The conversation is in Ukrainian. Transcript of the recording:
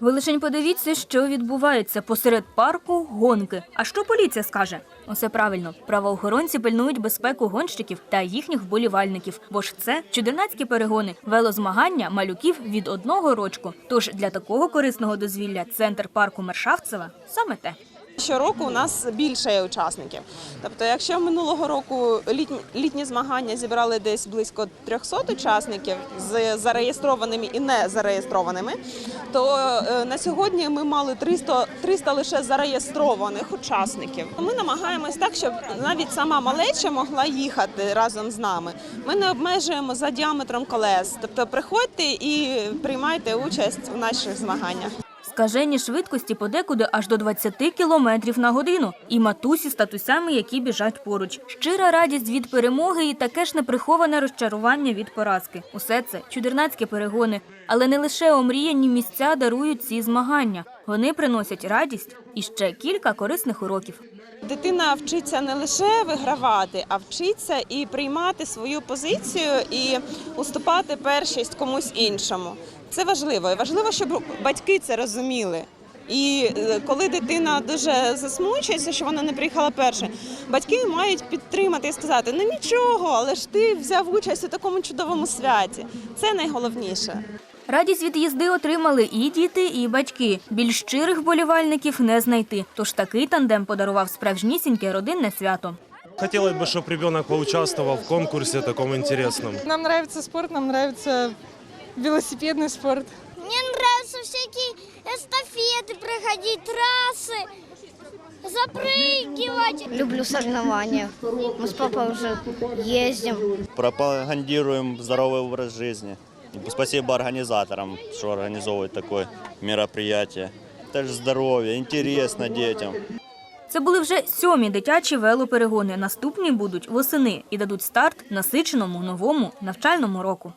Ви лишень подивіться, що відбувається посеред парку гонки. А що поліція скаже? Усе правильно. Правоохоронці пильнують безпеку гонщиків та їхніх вболівальників, бо ж це чудернацькі перегони, велозмагання малюків від одного рочку. Тож для такого корисного дозвілля центр парку Мершавцева саме те. Щороку у нас більше є учасників. Тобто, якщо минулого року літні, літні змагання зібрали десь близько 300 учасників з зареєстрованими і не зареєстрованими, то е, на сьогодні ми мали 300, 300 лише зареєстрованих учасників. Ми намагаємось так, щоб навіть сама малеча могла їхати разом з нами. Ми не обмежуємо за діаметром колес. Тобто, приходьте і приймайте участь у наших змаганнях. Скажені швидкості подекуди аж до 20 кілометрів на годину. І матусі з татусями, які біжать поруч. Щира радість від перемоги і таке ж неприховане розчарування від поразки. Усе це чудернацькі перегони. Але не лише омріяні місця дарують ці змагання. Вони приносять радість і ще кілька корисних уроків. Дитина вчиться не лише вигравати, а вчиться і приймати свою позицію і уступати першість комусь іншому. Це важливо. І важливо, щоб батьки це розуміли. І е, коли дитина дуже засмучується, що вона не приїхала перша, батьки мають підтримати і сказати: ну нічого, але ж ти взяв участь у такому чудовому святі. Це найголовніше. Радість від їзди отримали і діти, і батьки. Більш щирих болівальників не знайти. Тож такий тандем подарував справжнісіньке родинне свято. Хотелось бы, чтобы ребенок поучаствовал в конкурсе таком интересном. Нам нравится спорт, нам нравится велосипедный спорт. Мне нравятся всякие эстафеты проходить, трассы, запрыгивать. Люблю соревнования. Мы с папой уже ездим. пропагандируем здоровый образ жизни. И Спасибо организаторам, что организовывают такое мероприятие. Это же здоровье, интересно детям. Це були вже сьомі дитячі велоперегони. Наступні будуть восени і дадуть старт насиченому новому навчальному року.